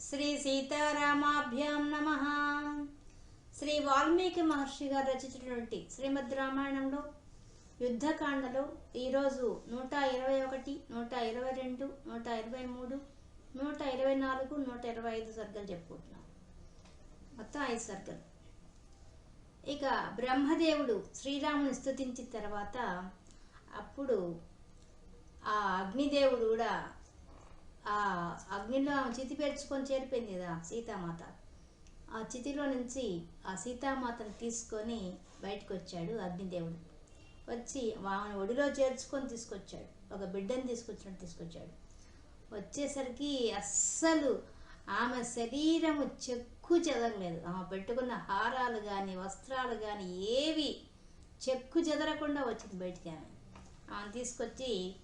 శ్రీ సీతారామాభ్యాం నమ. శ్రీ వాల్మీకి మహర్షి గారు రచించినటువంటి శ్రీమద్ రామాయణంలో యుద్ధకాండలో ఈరోజు నూట ఇరవై ఒకటి నూట ఇరవై రెండు నూట ఇరవై మూడు నూట ఇరవై నాలుగు నూట ఇరవై ఐదు సర్గలు చెప్పుకుంటున్నాం. మొత్తం ఐదు సర్గలు. ఇక బ్రహ్మదేవుడు శ్రీరాముని స్థుతించిన తర్వాత అప్పుడు ఆ అగ్నిదేవుడు కూడా ఆ అగ్నిలో ఆమె చితి పేర్చుకొని చేరిపోయింది కదా సీతామాత. ఆ చితిలో నుంచి ఆ సీతామాతను తీసుకొని బయటకు వచ్చాడు అగ్నిదేవుడు. వచ్చి ఆమెను ఒడిలో చేర్చుకొని తీసుకొచ్చాడు. ఒక బిడ్డను తీసుకొచ్చినట్టు తీసుకొచ్చాడు. వచ్చేసరికి అస్సలు ఆమె శరీరము చెక్కు చెదరలేదు. ఆమె పెట్టుకున్న హారాలు కానీ వస్త్రాలు కానీ ఏవి చెక్కు చెదరకుండా వచ్చింది బయటికి ఆమె. ఆమెను తీసుకొచ్చి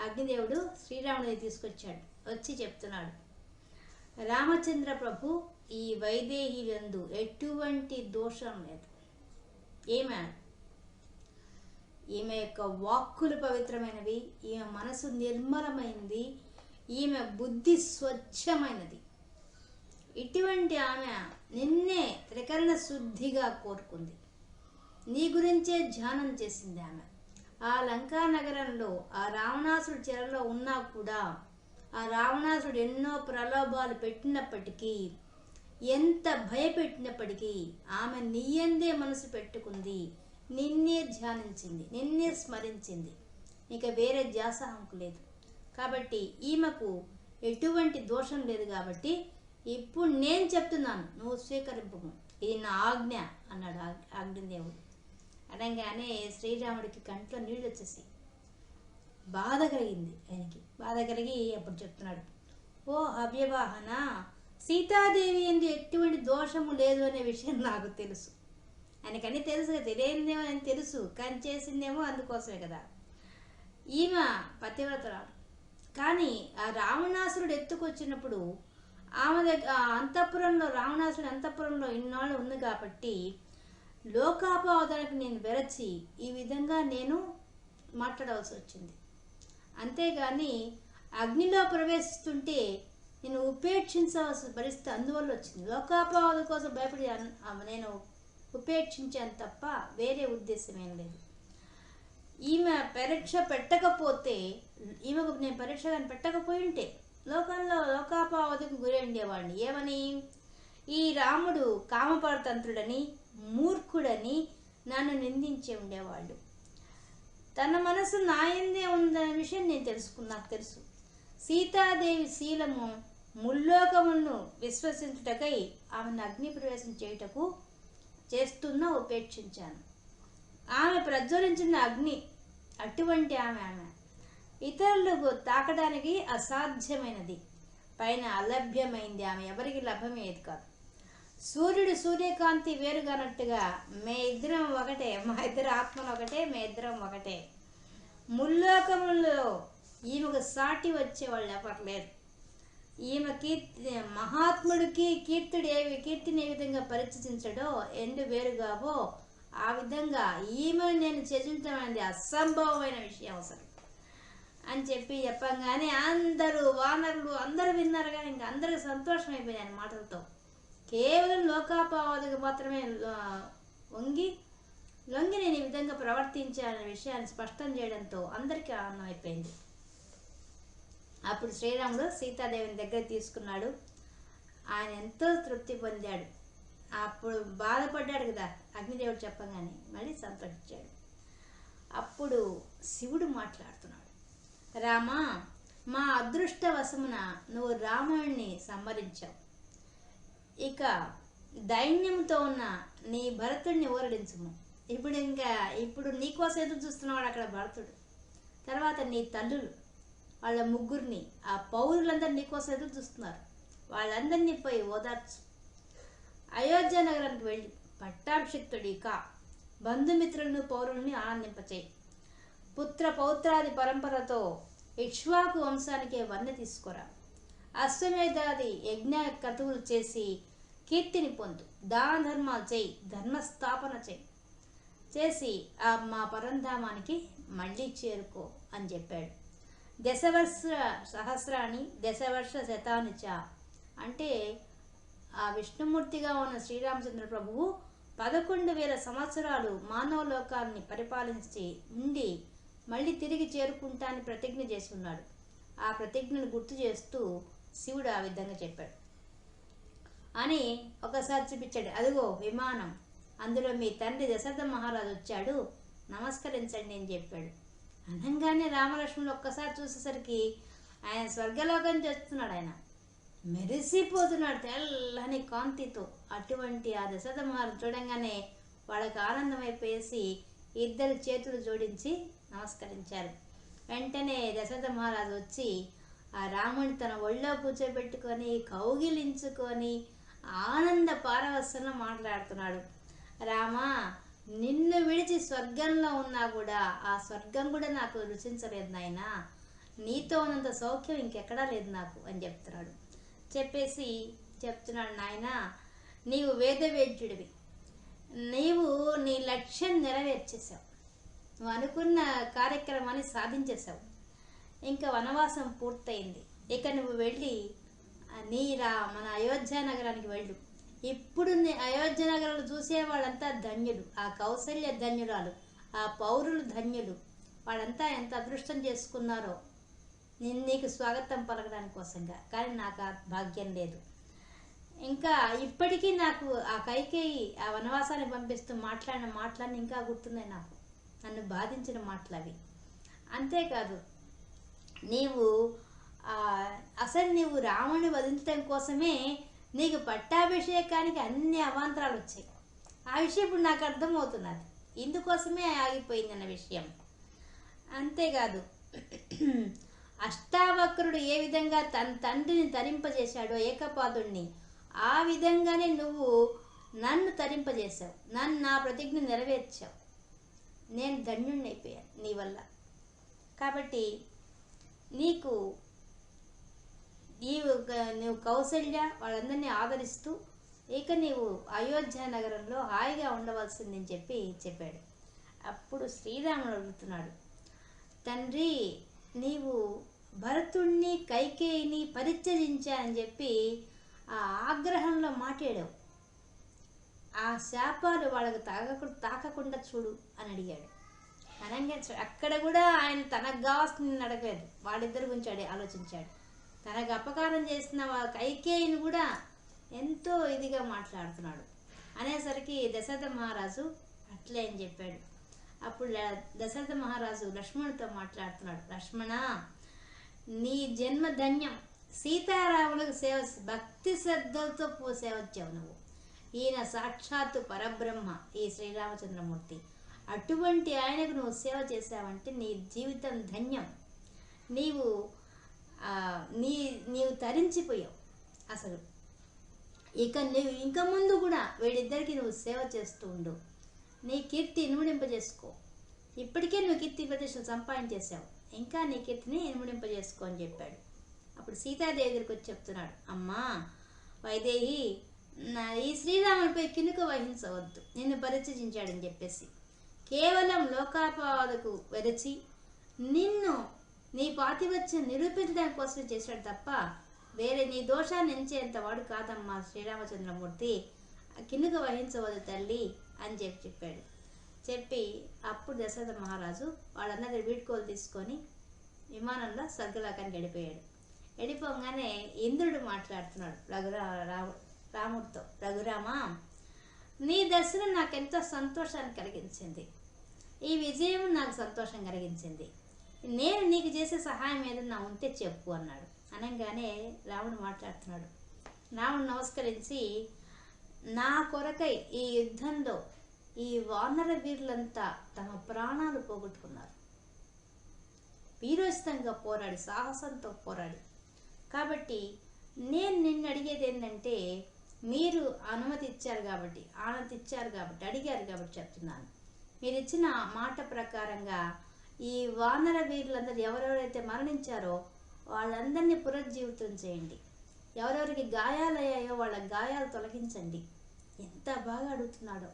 అగ్నిదేవుడు శ్రీరాముడిని తీసుకొచ్చాడు. వచ్చి చెప్తున్నాడు. రామచంద్ర ప్రభు ఈ వైదేహిలందు ఎటువంటి దోషం లేదు. ఏమే? ఈమె యొక్క వాక్కులు పవిత్రమైనవి ఈమె మనసు నిర్మలమైంది ఈమె బుద్ధి స్వచ్ఛమైనది. ఇటువంటి ఆమె నిన్నే త్రికరణ శుద్ధిగా కోరుకుంది. నీ గురించే ధ్యానం చేసింది ఆమె. ఆ లంకా నగరంలో ఆ రావణాసుడి చెరలో ఉన్నా కూడా ఆ రావణాసుడు ఎన్నో ప్రలోభాలు పెట్టినప్పటికీ ఎంత భయపెట్టినప్పటికీ ఆమె నీయందే మనసు పెట్టుకుంది. నిన్నే ధ్యానించింది నిన్నే స్మరించింది. ఇక వేరే ధ్యాస లేదు. కాబట్టి ఈమెకు ఎటువంటి దోషం లేదు కాబట్టి ఇప్పుడు నేను చెప్తున్నాను నువ్వు స్వీకరింపు ఇది నా ఆజ్ఞ అన్నాడు ఆగ్- అనగానే శ్రీరాముడికి కంట్లో నీళ్ళు వచ్చేసి బాధ కలిగింది ఆయనకి. బాధ కలిగి అప్పుడు చెప్తున్నాడు ఓ అవ్యవాహన సీతాదేవి ఎందు ఎటువంటి దోషము లేదు అనే విషయం నాకు తెలుసు. ఆయనకన్నీ తెలుసు కదా తెలియనిదేమో అని తెలుసు కానీ చేసిందేమో అందుకోసమే కదా. ఈమె పతివ్రతరాడు కానీ ఆ రావణాసురుడు ఎత్తుకొచ్చినప్పుడు ఆమె దగ్గర ఆ అంతఃపురంలో రావణాసురుడు అంతఃపురంలో ఇన్నాళ్ళు ఉంది కాబట్టి లోకాపావదానికి నేను వెరచి ఈ విధంగా నేను మాట్లాడవలసి వచ్చింది. అంతేగాని అగ్నిలో ప్రవేశిస్తుంటే నేను ఉపేక్షించవలసిన పరిస్థితి అందువల్ల వచ్చింది. లోకాపవాద కోసం భయపడి నేను ఉపేక్షించాను తప్ప వేరే ఉద్దేశం ఏం లేదు. ఈమె పరీక్ష పెట్టకపోతే ఈమెకు నేను పరీక్ష కానీ పెట్టకపోయి ఉంటే లోకంలో లోకాపావధికి గురి ఉండేవాడిని ఏమని? ఈ రాముడు కామపరతంత్రుడని మూర్ఖుడని నన్ను నిందించే ఉండేవాళ్ళు తన మనసు నాయందే ఉందనే విషయం నేను తెలుసుకున్నా నాకు తెలుసు. సీతాదేవి శీలము ముల్లోకములను విశ్వసించుటకై ఆమెను అగ్ని ప్రవేశం చేయుటకు చేస్తున్నా ఉపేక్షించాను. ఆమె ప్రజ్వలించిన అగ్ని అటువంటి ఆమె ఆమె. ఇతరులకు తాకడానికి అసాధ్యమైనది. పైన అలభ్యమైంది ఆమె. ఎవరికి లభ్యమయ్యేది కాదు. సూర్యుడు సూర్యకాంతి వేరుగానట్టుగా మే ఇద్దరం ఒకటే మా ఇద్దరు ఆత్మలు ఒకటే మే ఇద్దరం ఒకటే. ముల్లోకములలో ఈమెకు సాటి వచ్చేవాళ్ళు ఎవరలేరు ఈమె కీర్తి మహాత్ముడికి కీర్తుడు ఏ కీర్తిని ఏ విధంగా పరిచయించడో ఎండు వేరుగావో ఆ విధంగా ఈమెను నేను త్యజించడం అనేది అసంభవమైన విషయం అసలు. అని చెప్పి చెప్పంగానే అందరూ వానరులు అందరూ విన్నారు కానీ ఇంకా అందరికి సంతోషం అయిపోయింది మాటలతో. కేవలం లోకాపావధికి మాత్రమే వంగి లొంగి నేను ఈ విధంగా ప్రవర్తించాలనే విషయాన్ని స్పష్టం చేయడంతో అందరికీ ఆనందం అయిపోయింది. అప్పుడు శ్రీరాముడు సీతాదేవిని దగ్గర తీసుకున్నాడు. ఆయన ఎంతో తృప్తి పొందాడు. అప్పుడు బాధపడ్డాడు కదా అగ్నిదేవుడు చెప్పగానే మళ్ళీ సంతోషించాడు. అప్పుడు శివుడు మాట్లాడుతున్నాడు. రామా మా అదృష్టవశమున నువ్వు రాముడిని సంహరించావు. ఇక దైన్యంతో ఉన్న నీ భరతుడిని ఓరడించుము ఇప్పుడు ఇంకా ఇప్పుడు నీకోసం ఎదురు చూస్తున్నవాడు అక్కడ భరతుడు. తర్వాత నీ తల్లులు వాళ్ళ ముగ్గురిని ఆ పౌరులందరూ నీకోసం ఎదురు చూస్తున్నారు. వాళ్ళందరినీ పోయి ఓదార్చు. అయోధ్య నగరానికి వెళ్ళి పట్టాభిషిక్తుడి కా బంధుమిత్రులను పౌరుల్ని ఆనందింపచేయి. పుత్ర పౌత్రాది పరంపరతో ఇక్ష్వాకు వంశానికే వన్నె తీసుకురా. అశ్వమేధాది యజ్ఞ క్రతువులు చేసి కీర్తిని పొందు. దాన ధర్మాలు చేయి ధర్మస్థాపన చేయి. చేసి ఆ మా పరంధామానికి మళ్ళీ చేరుకో అని చెప్పాడు. దశవర్ష సహస్రాన్ని దశవర్ష శతాన్ని చ. అంటే ఆ విష్ణుమూర్తిగా ఉన్న శ్రీరామచంద్ర ప్రభువు పదకొండు వేల సంవత్సరాలు మానవ లోకాన్ని పరిపాలించి ఉండి మళ్ళీ తిరిగి చేరుకుంటానని ప్రతిజ్ఞ చేసి ఉన్నాడు ఆ ప్రతిజ్ఞను గుర్తు చేస్తూ శివుడు ఆ విధంగా చెప్పాడు. అని ఒకసారి చూపించాడు. అదిగో విమానం. అందులో మీ తండ్రి దశరథ మహారాజు వచ్చాడు. నమస్కరించండి అని చెప్పాడు. అనగానే రామలక్ష్మణులు ఒక్కసారి చూసేసరికి ఆయన స్వర్గలోకం చేస్తున్నాడు ఆయన. మెరిసిపోతున్నాడు తెల్లని కాంతితో. అటువంటి ఆ దశరథ మహారాజు చూడంగానే వాళ్ళకి ఆనందమైపోయేసి ఇద్దరు చేతులు జోడించి నమస్కరించారు. వెంటనే దశరథ మహారాజు వచ్చి ఆ రాముని తన ఒళ్ళో కూర్చోబెట్టుకొని కౌగిలించుకొని ఆనంద పారవస్యంలో మాట్లాడుతున్నాడు. రామా నిన్ను విడిచి స్వర్గంలో ఉన్నా కూడా ఆ స్వర్గం కూడా నాకు రుచించలేదు నాయనా. నీతో ఉన్నంత సౌఖ్యం ఇంకెక్కడా లేదు నాకు అని చెప్తున్నాడు. చెప్పేసి చెప్తున్నాడు నాయన నీవు వేదవేద్యుడివి. నీవు నీ లక్ష్యం నెరవేర్చేసావు నువ్వు అనుకున్న కార్యక్రమాన్ని సాధించేశావు. ఇంకా వనవాసం పూర్తయింది. ఇక నువ్వు వెళ్ళి నీరా మన అయోధ్య నగరానికి వెళ్ళు. ఇప్పుడు అయోధ్య నగరాలు చూసే వాళ్ళంతా ధన్యులు. ఆ కౌశల్య ధన్యురాలు ఆ పౌరులు ధన్యులు. వాళ్ళంతా ఎంత అదృష్టం చేసుకున్నారో నేను నీకు స్వాగతం పలకడానికి కోసంగా. కానీ నాకు ఆ భాగ్యం లేదు. ఇంకా ఇప్పటికీ నాకు ఆ కైకేయి ఆ వనవాసాన్ని పంపిస్తూ మాట్లాడిన మాటలన్నీ ఇంకా గుర్తున్నాయి నాకు. నన్ను బాధించిన మాటలు అవి అంతేకాదు నీవు అసలు నీవు రాముని వదిలించడం కోసమే నీకు పట్టాభిషేకానికి అన్ని అవాంతరాలు వచ్చాయి. ఆ విషయం ఇప్పుడు నాకు అర్థమవుతున్నది. ఇందుకోసమే ఆగిపోయింది అన్న విషయం. అంతేకాదు అష్టావక్రుడు ఏ విధంగా తన తండ్రిని తరింపజేశాడో ఏకపాదుణ్ణి ఆ విధంగానే నువ్వు నన్ను తరింపజేశావు. నన్ను నా ప్రతిజ్ఞ నెరవేర్చావు. నేను ధన్యుణ్ణి అయిపోయాను నీ వల్ల. కాబట్టి నీకు నీవు నువ్వు కౌశల్య వాళ్ళందరినీ ఆదరిస్తూ ఇక నీవు అయోధ్య నగరంలో హాయిగా ఉండవలసిందని చెప్పి చెప్పాడు. అప్పుడు శ్రీరాముడు అడుగుతున్నాడు తండ్రి నీవు భరతుణ్ణి కైకేయిని పరిత్యజించానని చెప్పి ఆ ఆగ్రహంలో మాట్లాడావు. ఆ శాపాలు వాళ్ళకు తాగకు తాకకుండా చూడు అని అడిగాడు. అనగా అక్కడ కూడా ఆయన తనకు కావాల్సింది అడగలేదు వాళ్ళిద్దరి గురించి అడి ఆలోచించాడు. తనకు అపకారం చేసిన కైకేయిని కూడా ఎంతో ఇదిగా మాట్లాడుతున్నాడు. అనేసరికి దశరథ మహారాజు అట్లే అని చెప్పాడు. అప్పుడు దశరథ మహారాజు లక్ష్మణుడితో మాట్లాడుతున్నాడు. లక్ష్మణ నీ జన్మ ధన్యం. సీతారాములకు సేవ భక్తి శ్రద్ధలతో సేవ వచ్చావు నువ్వు. ఈయన సాక్షాత్తు పరబ్రహ్మ ఈ శ్రీరామచంద్రమూర్తి. అటువంటి ఆయనకు నువ్వు సేవ చేసావంటే నీ జీవితం ధన్యం. నీవు నీ నీవు తరించిపోయావు అసలు. ఇక నువ్వు ఇంకా ముందు కూడా వీడిద్దరికి నువ్వు సేవ చేస్తూ ఉండు. నీ కీర్తి ఇనుమడింపజేసుకో. ఇప్పటికే నువ్వు కీర్తి ప్రతిష్టలు సంపాదించేసావు ఇంకా నీ కీర్తిని ఇనుమడింపజేసుకో అని చెప్పాడు. అప్పుడు సీతాదేవి దగ్గరికి వచ్చి చెప్తున్నాడు అమ్మా వైదేహి నా ఈ శ్రీరాముడిపై కినుక వహించవద్దు. నిన్ను పరిచయించాడని చెప్పేసి. కేవలం లోకాపవాదకు వెదచి నిన్ను నీ పాతివత్యం నిరూపించడానికి కోసమే చేశాడు తప్ప వేరే నీ దోషాన్ని ఎంచేంత వాడు కాదమ్మా శ్రీరామచంద్రమూర్తి. కిందకు వహించవద్దు తల్లి అని చెప్పి చెప్పాడు. చెప్పి అప్పుడు దశరథ మహారాజు వాళ్ళందరి వీడ్కోలు తీసుకొని విమానంలో స్వర్గలోకానికి గడిపోయాడు వెళ్ళిపోగానే ఇంద్రుడు మాట్లాడుతున్నాడు రఘురా రాము రాముడితో రఘురామ నీ దర్శనం నాకు ఎంతో సంతోషాన్ని కలిగించింది. ఈ విజయం నాకు సంతోషం కలిగించింది. నేను నీకు చేసే సహాయం ఏదన్నా ఉంటే చెప్పు అన్నాడు. అనగానే రాముడు మాట్లాడుతున్నాడు. రాముడు నమస్కరించి నా కొరకై ఈ యుద్ధంలో ఈ వానర వీరులంతా తమ ప్రాణాలు పోగొట్టుకున్నారు. వీరోచితంగా పోరాడి సాహసంతో పోరాడి. కాబట్టి నేను నిన్ను అడిగేది ఏంటంటే మీరు అనుమతి ఇచ్చారు కాబట్టి ఆనతి ఇచ్చారు కాబట్టి అడిగారు కాబట్టి చెప్తున్నాను. మీరు ఇచ్చిన మాట ప్రకారంగా ఈ వానర వీరులందరూ ఎవరెవరైతే మరణించారో వాళ్ళందరినీ పునర్జీవితం చేయండి. ఎవరెవరికి గాయాలయ్యాయో వాళ్ళ గాయాలు తొలగించండి. ఎంత బాగా అడుగుతున్నాడో.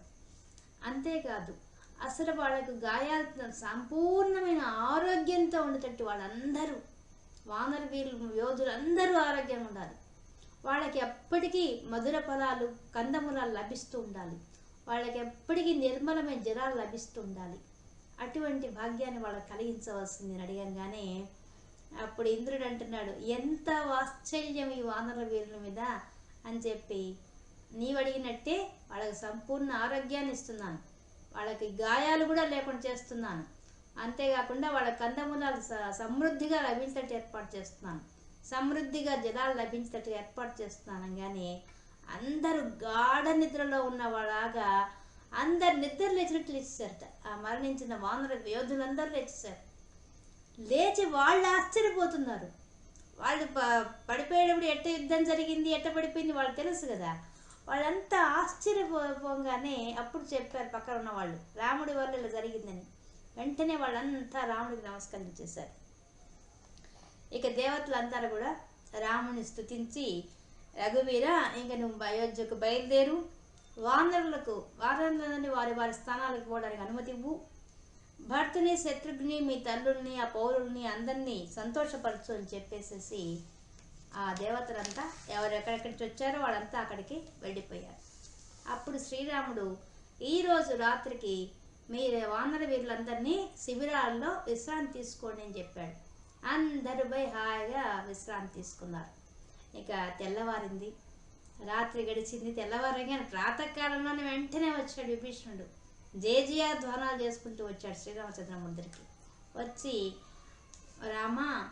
అంతేకాదు అసలు వాళ్ళకు గాయాలు సంపూర్ణమైన ఆరోగ్యంతో ఉండేటట్టు వాళ్ళందరూ వానర వీరులు యోధులు అందరూ ఆరోగ్యంగా ఉండాలి. వాళ్ళకి ఎప్పటికీ మధుర ఫలాలు కందమూలాలు లభిస్తూ ఉండాలి. వాళ్ళకి ఎప్పటికీ నిర్మలమైన జలాలు లభిస్తూ ఉండాలి అటువంటి భాగ్యాన్ని వాళ్ళకి కలిగించవలసింది అని అడగంగానే అప్పుడు ఇంద్రుడు అంటున్నాడు ఎంత వాత్సల్యం ఈ వానర వీరుల మీద? అని చెప్పి నీవు అడిగినట్టే వాళ్ళకి సంపూర్ణ ఆరోగ్యాన్ని ఇస్తున్నాను. వాళ్ళకి గాయాలు కూడా లేకుండా చేస్తున్నాను. అంతేకాకుండా వాళ్ళ కందమూలాలు స- సమృద్ధిగా లభించేటట్టు ఏర్పాటు చేస్తున్నాను. సమృద్ధిగా జలాలు లభించేటట్టు ఏర్పాటు చేస్తున్నాను. కానీ అందరూ గాఢ నిద్రలో ఉన్న వాళ్ళగా అందరు నిద్ర లేచినట్లు లేచేశారట. ఆ మరణించిన వానర యోధులందరూ లేచేశారు. లేచి వాళ్ళు ఆశ్చర్యపోతున్నారు. వాళ్ళు ప పడిపోయేటప్పుడు ఎట్ట యుద్ధం జరిగింది ఎట్ట పడిపోయింది వాళ్ళు తెలుసు కదా. వాళ్ళంతా ఆశ్చర్యపోగానే అప్పుడు చెప్పారు పక్కన ఉన్న వాళ్ళు రాముడి వల్ల ఇలా జరిగిందని. వెంటనే వాళ్ళంతా రాముడికి నమస్కరించేశారు. ఇక దేవతలందరూ కూడా రాముని స్తుతించి రఘువీర ఇంక నువ్వు అయోధ్యకు బయలుదేరు. వానరులకు వానరులని వారి వారి స్థానాలకు పోవడానికి అనుమతి ఇవ్వు. భర్తని శత్రుఘ్ని మీ తల్లుల్ని ఆ పౌరుల్ని అందరినీ సంతోషపరచు అని చెప్పేసేసి ఆ దేవతలంతా ఎవరు ఎక్కడెక్కడి నుంచి వచ్చారో వాళ్ళంతా అక్కడికి వెళ్ళిపోయారు. అప్పుడు శ్రీరాముడు ఈరోజు రాత్రికి మీరు వానర వీరులందరినీ శిబిరాల్లో విశ్రాంతి తీసుకోండి అని చెప్పాడు. అందరూ పోయి హాయిగా విశ్రాంతి తీసుకున్నారు. ఇక తెల్లవారింది. రాత్రి గడిచింది. తెల్లవారంగా ప్రాతకాలంలోనే వెంటనే వచ్చాడు విభీషణుడు. జేజియా ధ్వానాలు చేసుకుంటూ వచ్చాడు శ్రీరామచంద్రమూర్తికి వచ్చి రామ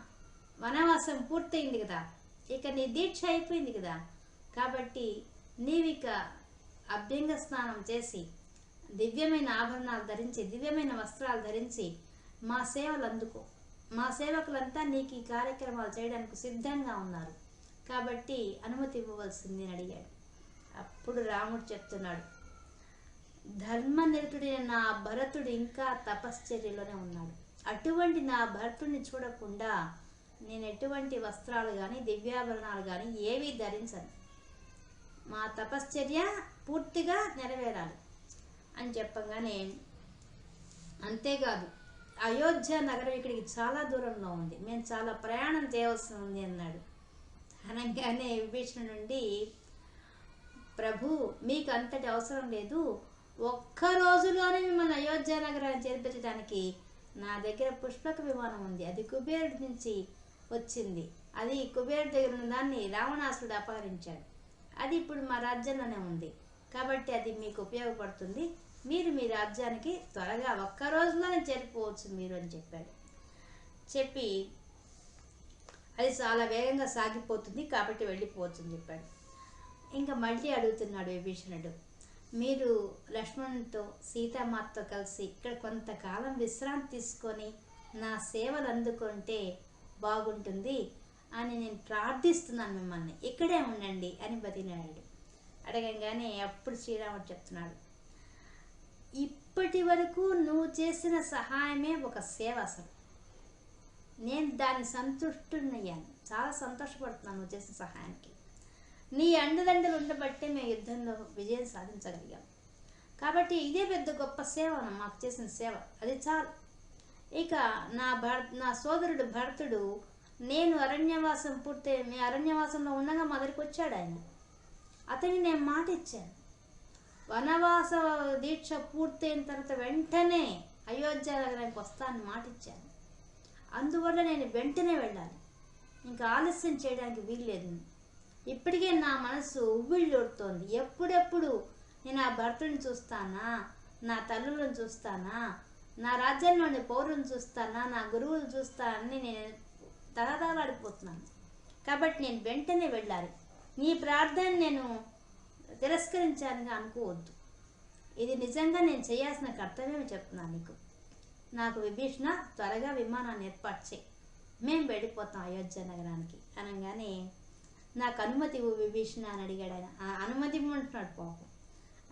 వనవాసం పూర్తయింది కదా. ఇక నీ దీక్ష అయిపోయింది కదా. కాబట్టి నీవిక అభ్యంగ స్నానం చేసి దివ్యమైన ఆభరణాలు ధరించి దివ్యమైన వస్త్రాలు ధరించి మా సేవలు అందుకో మా సేవకులంతా నీకు ఈ కార్యక్రమాలు చేయడానికి సిద్ధంగా ఉన్నారు. కాబట్టి అనుమతి ఇవ్వవలసింది అని అడిగాడు. అప్పుడు రాముడు చెప్తున్నాడు ధర్మనిరతుడైన నా భరతుడు ఇంకా తపశ్చర్యలోనే ఉన్నాడు. అటువంటి నా భరతుడిని చూడకుండా నేను ఎటువంటి వస్త్రాలు కానీ దివ్యాభరణాలు కానీ ఏవీ ధరించను. మా తపశ్చర్య పూర్తిగా నెరవేరాలి అని చెప్పగానే అంతేకాదు అయోధ్య నగరం ఇక్కడికి చాలా దూరంలో ఉంది. మేము చాలా ప్రయాణం చేయవలసి ఉంది అన్నాడు. అనగానే విభీషణ నుండి ప్రభు మీకు అంతటి అవసరం లేదు. ఒక్క రోజులోనే మిమ్మల్ని అయోధ్య నగరాన్ని చేర్పించడానికి నా దగ్గర పుష్పక విమానం ఉంది. అది కుబేరుడి నుంచి వచ్చింది. అది కుబేరుడి దగ్గర ఉన్న దాన్ని రావణాసుడు అపహరించాడు. అది ఇప్పుడు మా రాజ్యంలోనే ఉంది. కాబట్టి అది మీకు ఉపయోగపడుతుంది. మీరు మీ రాజ్యానికి త్వరగా ఒక్క రోజులోనే చేరిపోవచ్చు మీరు అని చెప్పాడు. చెప్పి అది చాలా వేగంగా సాగిపోతుంది కాబట్టి వెళ్ళిపోతుంది చెప్పాడు. ఇంకా మళ్ళీ అడుగుతున్నాడు విభీషణుడు మీరు లక్ష్మణునితో సీతామాతతో కలిసి ఇక్కడ కొంతకాలం విశ్రాంతి తీసుకొని నా సేవలు అందుకుంటే బాగుంటుంది అని నేను ప్రార్థిస్తున్నాను మిమ్మల్ని. ఇక్కడే ఉండండి అని బతినాడు అడగంగానే అప్పుడు శ్రీరాముడు చెప్తున్నాడు ఇప్పటి వరకు నువ్వు చేసిన సహాయమే ఒక సేవ అసలు. నేను దాన్ని సంతుష్టున్నయ్యాను చాలా సంతోషపడుతున్నాను నువ్వు చేసిన సహాయానికి. నీ అండదండలు ఉండబట్టే మేము యుద్ధంలో విజయం సాధించగలిగాం. కాబట్టి ఇదే పెద్ద గొప్ప సేవ మాకు చేసిన సేవ. అది చాలు. ఇక నా భర్ నా సోదరుడు భరతుడు నేను అరణ్యవాసం పూర్తి మీ అరణ్యవాసంలో ఉండగా మా దగ్గరికి వచ్చాడు ఆయన. అతనికి నేను మాట ఇచ్చాను. వనవాస దీక్ష పూర్తయిన తర్వాత వెంటనే అయోధ్య నగరానికి వస్తానని మాట ఇచ్చాను. అందువల్ల నేను వెంటనే వెళ్ళాలి. ఇంకా ఆలస్యం చేయడానికి వీల్లేదు. ఇప్పటికే నా మనసు ఉవ్విళ్ళూడుతోంది. ఎప్పుడెప్పుడు నేను ఆ భర్తను చూస్తానా? నా తల్లులను చూస్తానా? నా రాజ్యంలోని పౌరులను చూస్తానా? నా గురువులు చూస్తానని నేను తగదాలాడిపోతున్నాను కాబట్టి నేను వెంటనే వెళ్ళాలి. నీ ప్రార్థన నేను తిరస్కరించాలని అనుకోవద్దు. ఇది నిజంగా నేను చేయాల్సిన కర్తవ్యం చెప్తున్నాను నీకు. నాకు విభీషణ త్వరగా విమానాన్ని ఏర్పాటు చేయి. మేము వెళ్ళిపోతాం అయోధ్య నగరానికి. అనగానే నాకు అనుమతి విభీషణ అని అడిగాడు ఆయన. "ఆ, అనుమతి ఇవ్వమంటున్నాడు పాపం.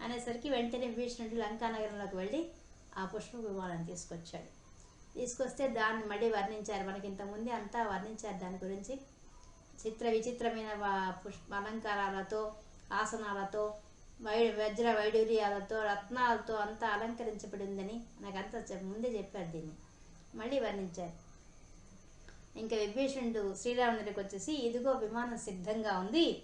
అనేసరికి వెంటనే విభీషణుడు లంకా నగరంలోకి వెళ్ళి ఆ పుష్ప విమానాన్ని తీసుకొచ్చాడు. తీసుకొస్తే దాన్ని మళ్ళీ వర్ణించారు. మనకి ఇంతకుముందు అంతా వర్ణించారు దాని గురించి. చిత్ర విచిత్రమైన పుష్ప అలంకారాలతో ఆసనాలతో వజ్ర వైడూర్యాలతో రత్నాలతో అంతా అలంకరించబడిందని నాకంతా ముందే చెప్పారు దీన్ని. మళ్ళీ వర్ణించారు. ఇంకా విభీషణుడు శ్రీరాముని దగ్గరికి వచ్చేసి ఇదిగో విమానం సిద్ధంగా ఉంది.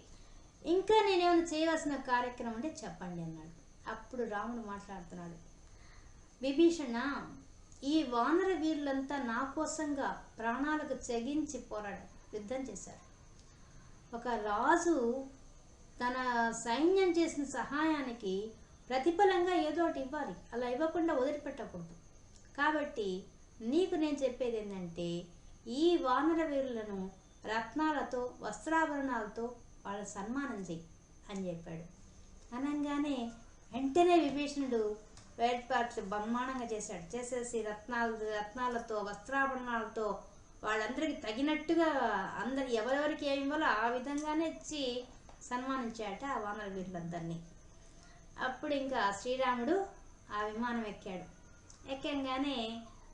ఇంకా నేనేమైనా చేయవలసిన కార్యక్రమం అంటే చెప్పండి అన్నాడు. అప్పుడు రాముడు మాట్లాడుతున్నాడు. విభీషణ ఈ వానర వీరులంతా నా కోసంగా ప్రాణాలకు చెగించి పోరాడు యుద్ధం చేశారు. ఒక రాజు తన సైన్యం చేసిన సహాయానికి ప్రతిఫలంగా ఏదో ఒకటి ఇవ్వాలి. అలా ఇవ్వకుండా వదిలిపెట్టకూడదు. కాబట్టి నీకు నేను చెప్పేది ఏంటంటే ఈ వానర వీరులను రత్నాలతో వస్త్రాభరణాలతో వాళ్ళ సన్మానం చేయి అని చెప్పాడు. అనగానే వెంటనే విభీషణుడు వేటపాట్లు బ్రహ్మాండంగా చేశాడు. చేసేసి రత్నాలు రత్నాలతో వస్త్రాభరణాలతో వాళ్ళందరికీ తగినట్టుగా అందరు ఎవరెవరికి ఏమి ఇవ్వాలో ఆ విధంగానే ఇచ్చి సన్మానించాట ఆ వానర వీరులందరినీ. అప్పుడు ఇంకా శ్రీరాముడు ఆ విమానం ఎక్కాడు. ఎక్కంగానే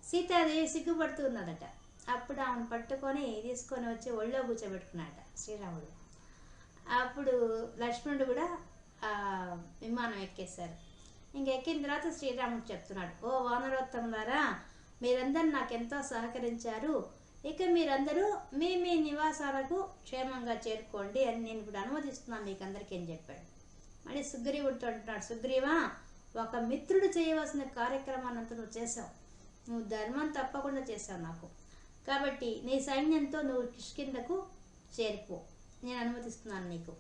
సీతాదేవి సిగ్గుపడుతున్నదట అప్పుడు ఆమెను పట్టుకొని తీసుకొని వచ్చి ఒళ్ళో కూర్చోబెట్టుకున్నాట శ్రీరాముడు. అప్పుడు లక్ష్మణుడు కూడా ఆ విమానం ఎక్కేశారు. ఇంక ఎక్కిన తర్వాత శ్రీరాముడు చెప్తున్నాడు ఓ వానరోత్తములారా మీరందరూ నాకెంతో సహకరించారు. ఇక మీరందరూ మీ మీ నివాసాలకు క్షేమంగా చేరుకోండి అని నేను ఇప్పుడు అనుమతిస్తున్నాను మీకు అందరికీ అని చెప్పాడు. మళ్ళీ సుగ్రీవుడితో అంటున్నాడు సుగ్రీవా ఒక మిత్రుడు చేయవలసిన కార్యక్రమాన్ని అంతా నువ్వు చేసావు నువ్వు ధర్మం తప్పకుండా చేసావు నాకు. కాబట్టి నీ సైన్యంతో నువ్వు కిష్కిందకు చేరిపో నేను అనుమతిస్తున్నాను నీకు.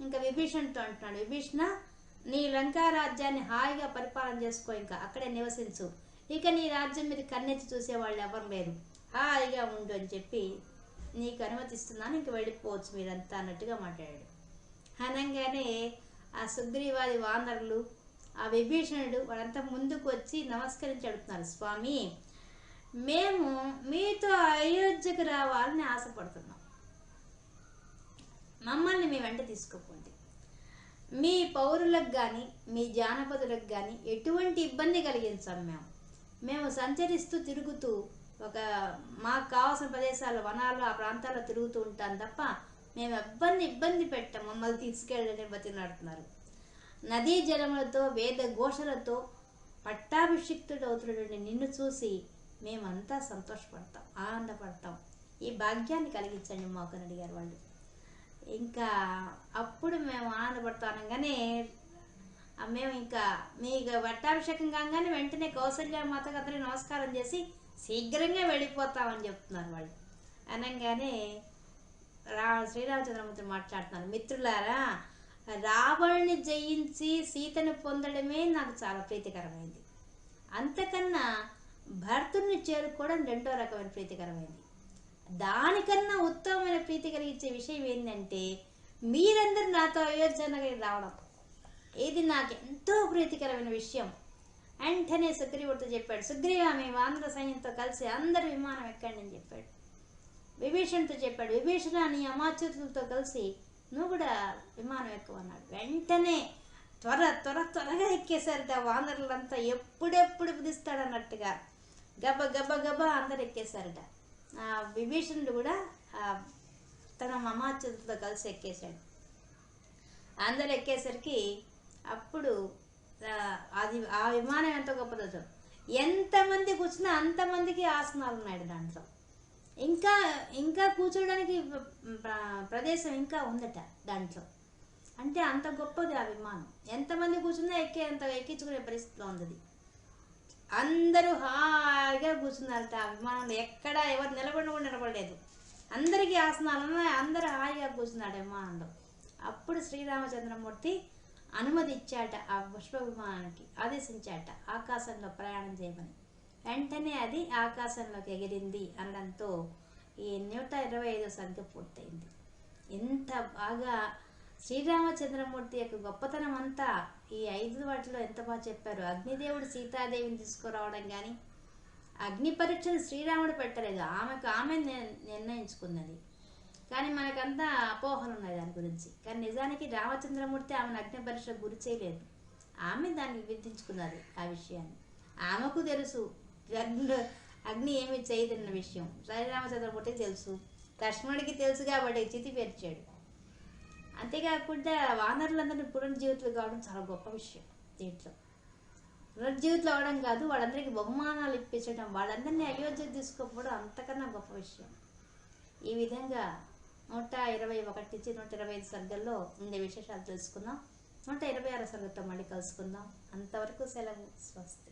ఇంకా విభీషణ్తో అంటున్నాడు విభీషణ నీ లంకా రాజ్యాన్ని హాయిగా పరిపాలన చేసుకో. ఇంకా అక్కడే నివసించు. ఇక నీ రాజ్యం మీద కన్నెత్తి చూసేవాళ్ళు ఎవరు లేరు. హాయిగా ఉండు అని చెప్పి నీకు అనుమతిస్తున్నాను ఇంక వెళ్ళిపోవచ్చు మీరంతా అన్నట్టుగా మాట్లాడాడు. అనగానే ఆ సుగ్రీవాది వానరులు ఆ విభీషణుడు వాళ్ళంతా ముందుకు వచ్చి నమస్కరించి అడుగుతున్నారు స్వామి మేము మీతో అయోధ్యకు రావాలని ఆశపడుతున్నాం. మమ్మల్ని మీ వెంట తీసుకోకండి. మీ పౌరులకు కానీ మీ జానపదులకు కానీ ఎటువంటి ఇబ్బంది కలిగించాం మేము. మేము సంచరిస్తూ తిరుగుతూ ఒక మాకు కావాల్సిన ప్రదేశాలు వనాలు ఆ ప్రాంతాల్లో తిరుగుతూ ఉంటాం తప్ప మేము ఇబ్బంది ఇబ్బంది పెట్టాం మమ్మల్ని తీసుకెళ్ళని బతినాడుతున్నారు నదీ జలములతో వేద ఘోషలతో పట్టాభిషిక్తుడు అవుతున్నటువంటి నిన్ను చూసి మేమంతా సంతోషపడతాం ఆనందపడతాం. ఈ భాగ్యాన్ని కలిగించండి మాకు అని అడిగారు వాళ్ళు. ఇంకా అప్పుడు మేము ఆనందపడతాం అనగానే మేము ఇంకా మీకు వట్టాభిషేకం కాగానే వెంటనే కౌసల్య మాతకు అతని నమస్కారం చేసి శీఘ్రంగా వెళ్ళిపోతామని చెప్తున్నారు వాళ్ళు. అనగానే రా శ్రీరామచంద్రమూర్తి మాట్లాడుతున్నారు. మిత్రులారా రావణ్ణి జయించి సీతను పొందడమే నాకు చాలా ప్రీతికరమైంది. అంతకన్నా భర్తుని చేరుకోవడం రెండో రకమైన ప్రీతికరమైంది. దానికన్నా ఉత్తమమైన ప్రీతి కలిగించే విషయం ఏంటంటే మీరందరూ నాతో అయోధ్య రావడం. ఇది నాకు ఎంతో ప్రీతికరమైన విషయం? వెంటనే సుగ్రీవుడితో చెప్పాడు. సుగ్రీవ మేము ఆంధ్ర సైన్యంతో కలిసి అందరు విమానం ఎక్కండి అని చెప్పాడు. విభీషణ్తో చెప్పాడు. విభీషణ నీ అమాచ్యుతులతో కలిసి నువ్వు కూడా విమానం ఎక్కువన్నాడు. వెంటనే త్వర త్వర త్వరగా ఎక్కేశారట వానరులంతా. ఎప్పుడెప్పుడు పిలుస్తాడన్నట్టుగా గబ గబ గబ అందరు ఎక్కేశారట ఆ విభీషణుడు కూడా తన అమాచ్యులతో కలిసి ఎక్కేశాడు. అందరు ఎక్కేసరికి అప్పుడు అది ఆ విమానం ఎంత గొప్పదో చూడు. ఎంతమంది కూర్చున్నా అంతమందికి ఆసనాలు ఉన్నాయి దాంట్లో. ఇంకా ఇంకా కూర్చోడానికి ప్ర- ప్రదేశం ఇంకా ఉందట దాంట్లో. అంటే అంత గొప్పది ఆ విమానం. ఎంతమంది కూర్చున్నా ఎక్కే అంత ఎక్కించుకునే పరిస్థితిలో ఉంది అది. అందరూ హాయిగా కూర్చున్నారట ఆ విమానంలో. ఎక్కడ ఎవరు నిలబడి కూడా నిలబడలేదు. అందరికీ ఆసనాలు ఉన్నాయి. అందరూ హాయిగా కూర్చున్నాడు విమానంలో. అప్పుడు శ్రీరామచంద్రమూర్తి అనుమతిచ్చాట ఆ పుష్ప విమానానికి ఆదేశించాట ఆకాశంలో ప్రయాణం చేయమని. వెంటనే అది ఆకాశంలోకి ఎగిరింది అనడంతో ఈ నూట ఇరవై ఐదో సంఖ్య పూర్తయింది. ఎంత బాగా శ్రీరామచంద్రమూర్తి యొక్క గొప్పతనం అంతా ఈ ఐదు వాటిలో ఎంత బాగా చెప్పారు? అగ్నిదేవుడు సీతాదేవిని తీసుకురావడం కానీ అగ్ని పరీక్షను శ్రీరాముడు పెట్టలేదు. ఆమెకు ఆమె నిర్- నిర్ణయించుకున్నది. కానీ మనకంతా అపోహలు ఉన్నాయి దాని గురించి. కానీ నిజానికి రామచంద్రమూర్తి ఆమెను అగ్ని పరీక్ష గురి చేయలేదు. ఆమె దాన్ని విధించుకున్నది ఆ విషయాన్ని. ఆమెకు తెలుసు అగ్ని అగ్ని ఏమి చేయదన్న విషయం. శ్రీరామచంద్రమూర్తికి తెలుసు. లక్ష్మణుడికి తెలుసు కాబట్టి చితి పేర్చాడు. అంతేకాకుండా వానరులందరినీ పునర్జీవితులు కావడం చాలా గొప్ప విషయం దీంట్లో. పునర్జీవితులు అవడం కాదు వాళ్ళందరికీ బహుమానాలు ఇప్పించడం వాళ్ళందరినీ అయోధ్య తీసుకోకపోవడం అంతకన్నా గొప్ప విషయం. ఈ విధంగా నూట ఇరవై ఒకటి నుంచి నూట ఇరవై ఐదు సర్గల్లో ఉండే విశేషాలు తెలుసుకుందాం. నూట ఇరవై ఆరు సర్గతో మళ్ళీ కలుసుకుందాం. అంతవరకు సెలవు. స్వస్తి.